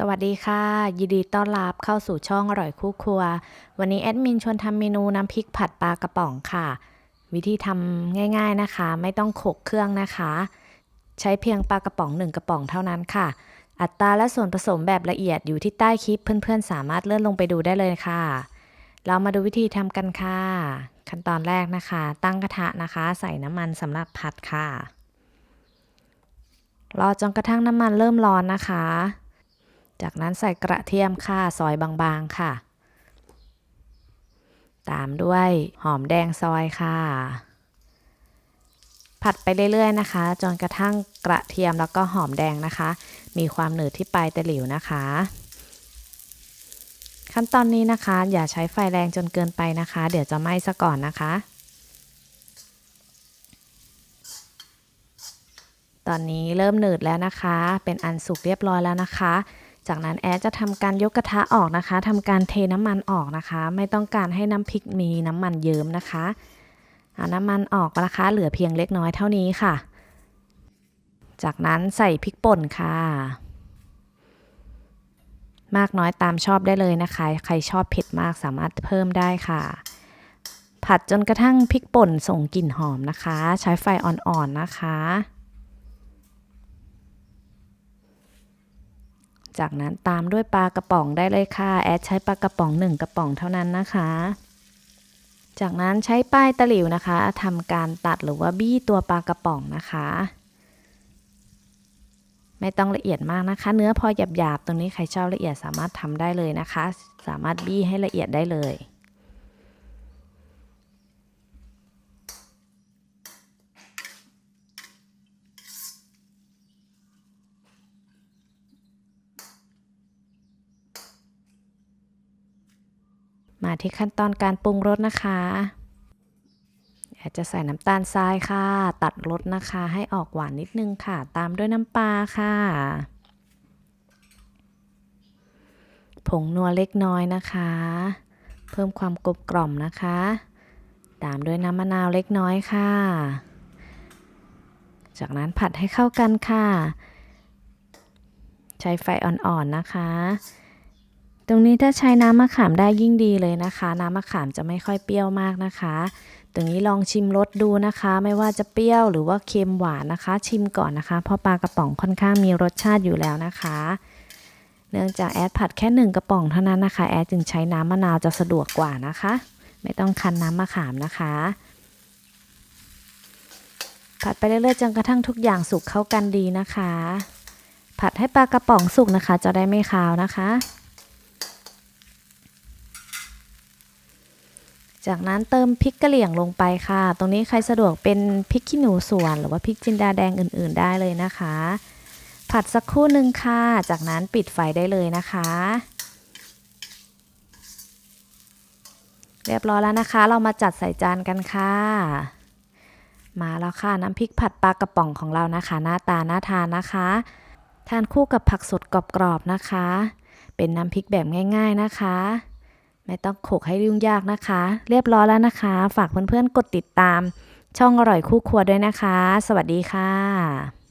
สวัสดีค่ะ ยินดีต้อนรับเข้าสู่ช่องอร่อยคู่ครัว วันนี้แอดมินชวนทำเมนูน้ำพริกผัดปลากระป๋องค่ะ วิธีทำง่าย ๆนะคะ ไม่ต้องโขลกเครื่องนะคะ ใช้เพียงปลากระป๋องหนึ่งกระป๋องเท่านั้นค่ะ อัตราและส่วนผสมแบบละเอียดอยู่ที่ใต้คลิปเพื่อนๆ สามารถเลื่อนลงไปดูได้เลยค่ะ เรามาดูวิธีทำกันค่ะ ขั้นตอนแรกนะคะ ตั้งกระทะนะคะ ใส่น้ำมันสำหรับผัดค่ะรอจนกระทั่งน้ำมันเริ่มร้อนนะคะ จากนั้นใส่กระเทียมค่ะซอยบางๆค่ะ ตามด้วยหอมแดงซอยค่ะ ผัดไปเรื่อยๆนะคะ จนกระทั่งกระเทียมแล้วก็หอมแดงนะคะ มีความหนืดที่ปลายตะหลิวนะคะ ขั้นตอนนี้นะคะ อย่าใช้ไฟแรงจนเกินไปนะคะ เดี๋ยวจะไหม้ซะก่อนนะคะตอนนี้เริ่มหนืดแล้วนะคะ เป็นอันสุกเรียบร้อยแล้วนะคะ จากนั้นแอดจะทำการยกกระทะออกนะคะทำการเทน้ำมันออกนะคะ ไม่ต้องการให้น้ำพริกมีน้ำมันเยิ้มนะคะเอาน้ำมันออกนะคะเหลือเพียงเล็กน้อยเท่านี้ค่ะ จากนั้นใส่พริกป่นค่ะ มากน้อยตามชอบได้เลยนะคะ ใครชอบเผ็ดมากสามารถเพิ่มได้ค่ะ ผัดจนกระทั่งพริกป่นส่งกลิ่นหอมนะคะ ใช้ไฟอ่อนๆนะคะ จากนั้นตามด้วยปลากระป๋องได้เลยค่ะ แอดใช้ปลากระป๋องหนึ่งกระป๋องเท่านั้นนะคะ จากนั้นใช้ป้ายตะหลิวนะคะทำการตัดหรือว่าบี้ตัวปลากระป๋องนะคะ ไม่ต้องละเอียดมากนะคะ เนื้อพอหยาบๆตรงนี้ใครชอบละเอียดสามารถทำได้เลยนะคะ สามารถบี้ให้ละเอียดได้เลย มาที่ขั้นตอนการปรุงรสนะคะอาจจะใส่น้ำตาลทรายค่ะ ตัดรสนะคะ ให้ออกหวานนิดนึงค่ะ ตามด้วยน้ำปลาค่ะ ผงนัวเล็กน้อยนะคะ เพิ่มความกลมกล่อมนะคะ ตามด้วยน้ำมะนาวเล็กน้อยค่ะ จากนั้นผัดให้เข้ากันค่ะ ใช้ไฟอ่อนๆนะคะ ตรงนี้ถ้าใช้น้ำมะขามได้ยิ่งดีเลยนะคะ น้ำมะขามจะไม่ค่อยเปรี้ยวมากนะคะ ตรงนี้ลองชิมรสดูนะคะ ไม่ว่าจะเปรี้ยวหรือว่าเค็มหวานนะคะ ชิมก่อนนะคะ เพราะปลากระป๋องค่อนข้างมีรสชาติอยู่แล้วนะคะ เนื่องจากแอดผัดแค่หนึ่งกระป๋องเท่านั้นนะคะ แอดจึงใช้น้ำมะนาวจะสะดวกกว่านะคะ ไม่ต้องคั้นน้ำมะขามนะคะ ผัดไปเรื่อยๆจนกระทั่งทุกอย่างสุกเข้ากันดีนะคะ ผัดให้ปลากระป๋องสุกนะคะ จะได้ไม่คาวนะคะ จากนั้นเติมพริกกะเหรี่ยงลงไปค่ะ ตรงนี้ใครสะดวกเป็นพริกขี้หนูสวน หรือว่าพริกจินดาแดงอื่น ๆ ได้เลยนะคะ ผัดสักครู่หนึ่งค่ะ จากนั้นปิดไฟได้เลยนะคะ เรียบร้อยแล้วนะคะ เรามาจัดใส่จานกันค่ะ มาแล้วค่ะน้ำพริกผัดปลากระป๋องของเรานะคะ หน้าตาน่าทานนะคะ ทานคู่กับผักสดกรอบๆนะคะ เป็นน้ำพริกแบบง่าย ๆนะคะ ไม่ต้องโขกให้ยุ่งยากนะคะ เรียบร้อยแล้วนะคะ ฝากเพื่อนๆกดติดตาม ช่องอร่อยคู่ครัวด้วยนะคะ สวัสดีค่ะ